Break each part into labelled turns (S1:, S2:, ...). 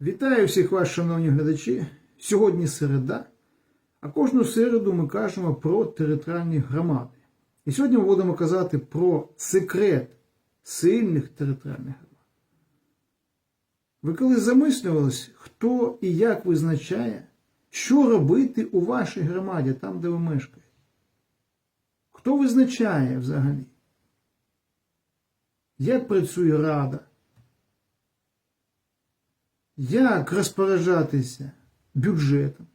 S1: Вітаю всіх вас, шановні глядачі. Сьогодні середа, а кожну середу ми кажемо про територіальні громади. І сьогодні ми будемо казати про секрет сильних територіальних громад. Ви коли замислювались, хто і як визначає, що робити у вашій громаді, там, де ви мешкаєте? Хто визначає взагалі? Як працює рада? Як розпоряджатися бюджетом?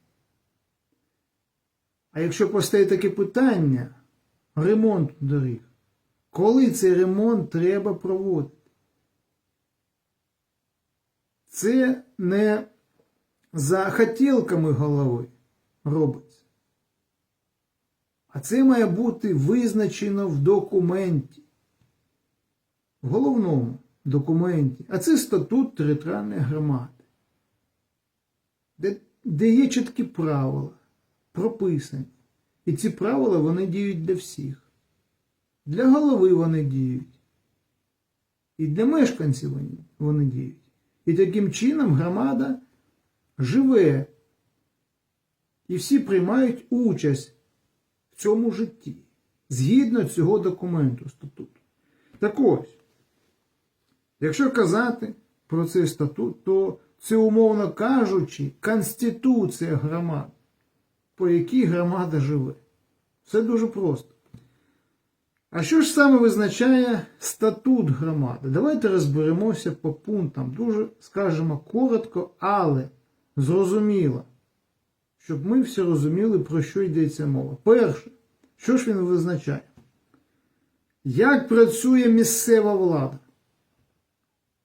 S1: А якщо постає таке питання, ремонт доріг, коли цей ремонт треба проводити? Це не за хотілками голови робиться. А це має бути визначено в документі, в головному документі. А це статут територіальної громади, де, де є чіткі правила, прописані. І ці правила вони діють для всіх. Для голови вони діють. І для мешканців вони, вони діють. І таким чином громада живе. І всі приймають участь в цьому житті згідно цього документу статуту. Так ось, якщо казати про цей статут, то це, умовно кажучи, конституція громад, по якій громада живе. Все дуже просто. А що ж саме визначає статут громади? Давайте розберемося по пунктам. Дуже скажемо коротко, але зрозуміло, щоб ми всі розуміли, про що йдеться мова. Перше, що ж він визначає? Як працює місцева влада?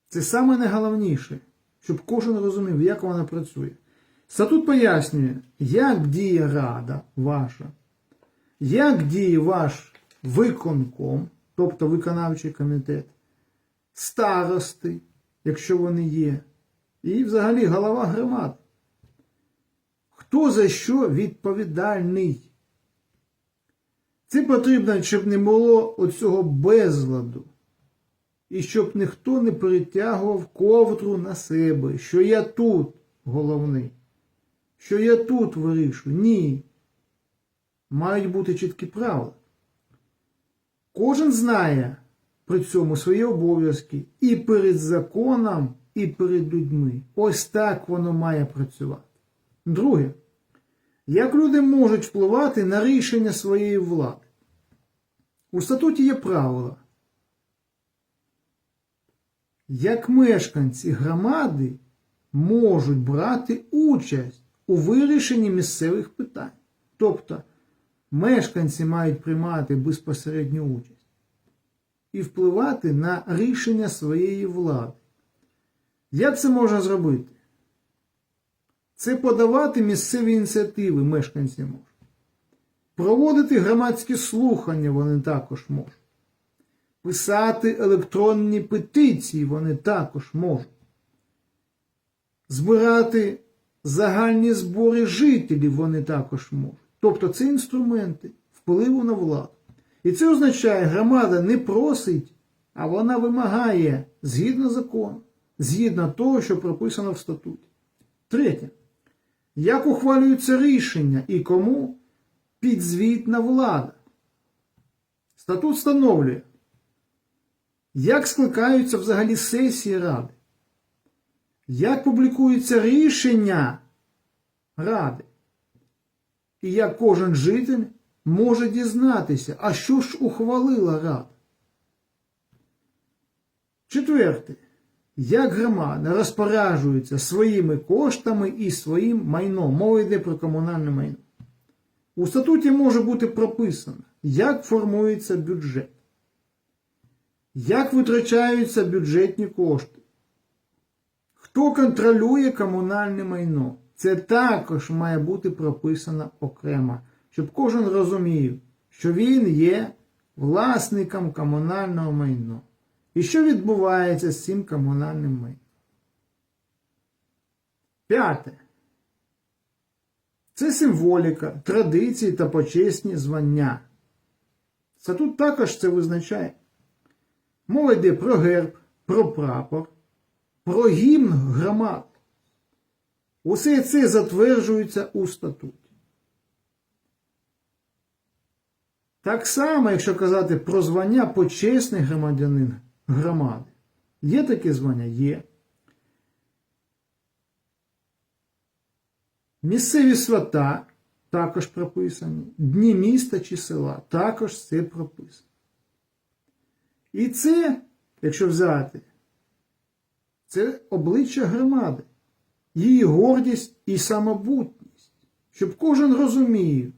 S1: Це саме найголовніше, щоб кожен розумів, як вона працює. Статут пояснює, як діє рада ваша, як діє ваш виконком, тобто виконавчий комітет, старости, якщо вони є, і взагалі голова громади. Хто за що відповідальний? Це потрібно, щоб не було оцього безладу. І щоб ніхто не перетягував ковдру на себе, що я тут головний, що я тут вирішую. Ні. Мають бути чіткі правила. Кожен знає при цьому свої обов'язки і перед законом, і перед людьми. Ось так воно має працювати. Друге, як люди можуть впливати на рішення своєї влади? У статуті є правила. Як мешканці громади можуть брати участь у вирішенні місцевих питань. Тобто мешканці мають приймати безпосередню участь і впливати на рішення своєї влади. Як це можна зробити? Це подавати місцеві ініціативи мешканці можуть. Проводити громадські слухання вони також можуть. Писати електронні петиції вони також можуть. Збирати загальні збори жителів вони також можуть. Тобто це інструменти впливу на владу. І це означає, громада не просить, а вона вимагає згідно закону, згідно того, що прописано в статуті. Третє. Як ухвалюються рішення і кому підзвітна влада? Статут встановлює, як скликаються взагалі сесії ради, як публікуються рішення ради, і як кожен житель може дізнатися, а що ж ухвалила рада. Четверте. Як громада розпоряджується своїми коштами і своїм майном. Мова йде про комунальне майно. У статуті може бути прописано, як формується бюджет, як витрачаються бюджетні кошти, хто контролює комунальне майно. Це також має бути прописано окремо, щоб кожен розумів, що він є власником комунального майна. І що відбувається з цим комунальним майном? П'яте. Це символіка, традиції та почесні звання. Статут також це визначає. Мова йде про герб, про прапор, про гімн громад. Усе це затверджується у статуті. Так само, якщо казати про звання почесний громадянин громади. Є таке звання? Є. Місцеві свята також прописані. Дні міста чи села також це прописано. І це, якщо взяти, це обличчя громади, її гордість і самобутність, щоб кожен розумів,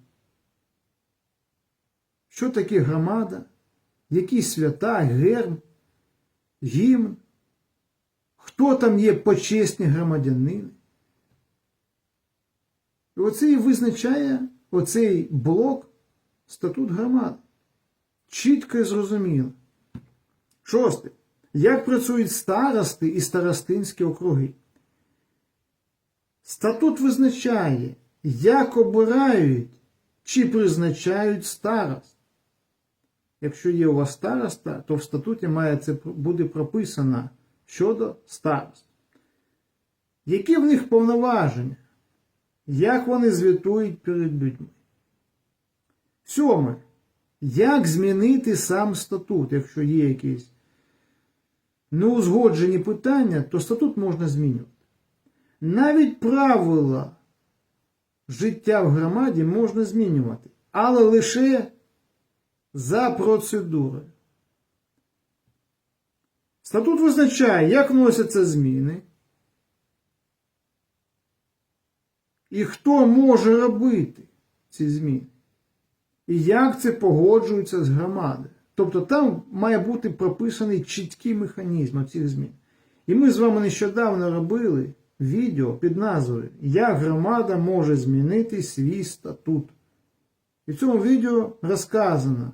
S1: що таке громада, які свята, герб, гімн, хто там є почесні громадянини. І оце і визначає оцей блок статут громади. Чітко і зрозуміло. Шосте. Як працюють старости і старостинські округи? Статут визначає, як обирають чи призначають старост. Якщо є у вас староста, то в статуті має це буде прописано щодо старост. Які в них повноваження? Як вони звітують перед людьми? Сьоме. Як змінити сам статут, якщо є якісь неузгоджені питання, то статут можна змінювати. Навіть правила життя в громаді можна змінювати, але лише за процедурою. Статут визначає, як вносяться зміни, і хто може робити ці зміни, і як це погоджується з громадою. Тобто там має бути прописаний чіткий механізм цих змін. І ми з вами нещодавно робили відео під назвою Як громада може змінити свій статут. І в цьому відео розказано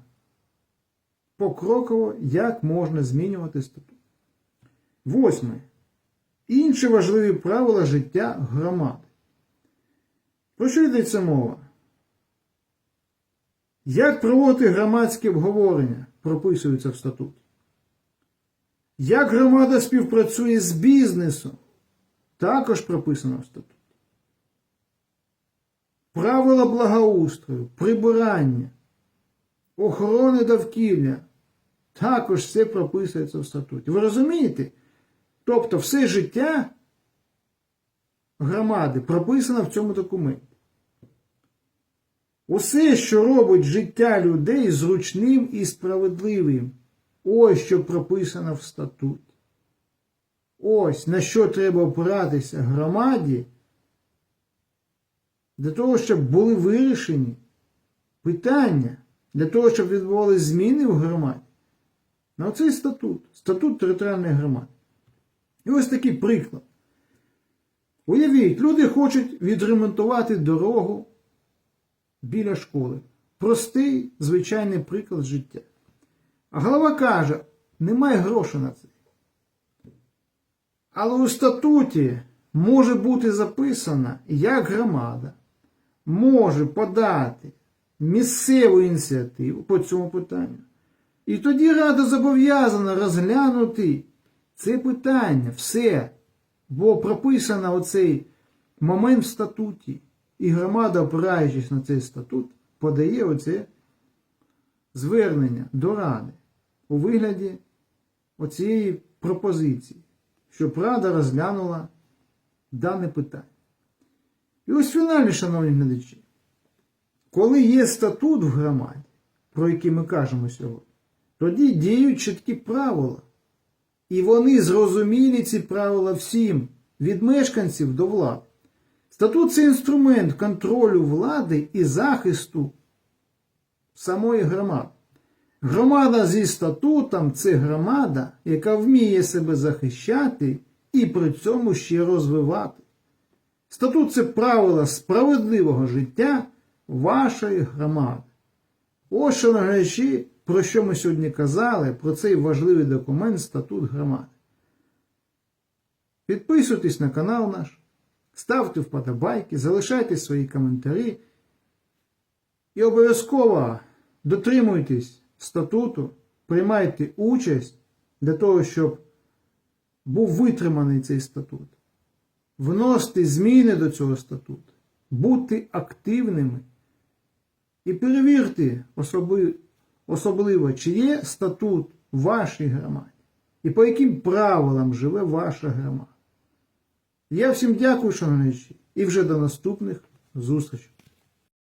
S1: покроково, як можна змінювати статут. Восьме. Інші важливі правила життя громади. Про що йдеться мова? Як проводити громадське обговорення, прописується в статуті. Як громада співпрацює з бізнесом, також прописано в статуті. Правила благоустрою, прибирання, охорони довкілля, також все прописується в статуті. Ви розумієте? Тобто все життя громади прописано в цьому документі. Усе, що робить життя людей зручним і справедливим. Ось що прописано в статуті. Ось на що треба опиратися громаді, для того, щоб були вирішені питання, для того, щоб відбувалися зміни в громаді. На оцей статут, статут територіальної громади. І ось такий приклад. Уявіть, люди хочуть відремонтувати дорогу біля школи. Простий, звичайний приклад життя. А голова каже, немає грошей на це. Але у статуті може бути записано, як громада може подати місцеву ініціативу по цьому питанню. І тоді Рада зобов'язана розглянути це питання, все. Бо прописано оцей момент в статуті. І громада, опираючись на цей статут, подає оце звернення до Ради у вигляді оцієї пропозиції, щоб Рада розглянула дане питання. І ось фінальне, шановні глядачі, коли є статут в громаді, про який ми кажемо сьогодні, тоді діють чіткі правила. І вони зрозумілі ці правила всім, від мешканців до влади. Статут це інструмент контролю влади і захисту самої громади. Громада зі статутом це громада, яка вміє себе захищати і при цьому ще розвивати. Статут це правила справедливого життя вашої громади. Ось що наглядачі, про що ми сьогодні казали, про цей важливий документ статут громади. Підписуйтесь на канал наш, ставте вподобайки, залишайте свої коментарі і обов'язково дотримуйтесь статуту, приймайте участь для того, щоб був витриманий цей статут. вносити зміни до цього статуту, бути активними і перевірте особи- особливо, чи є статут в вашій громаді і по яким правилам живе ваша громада. Я всім дякую, шановні, і вже до наступних зустрічей.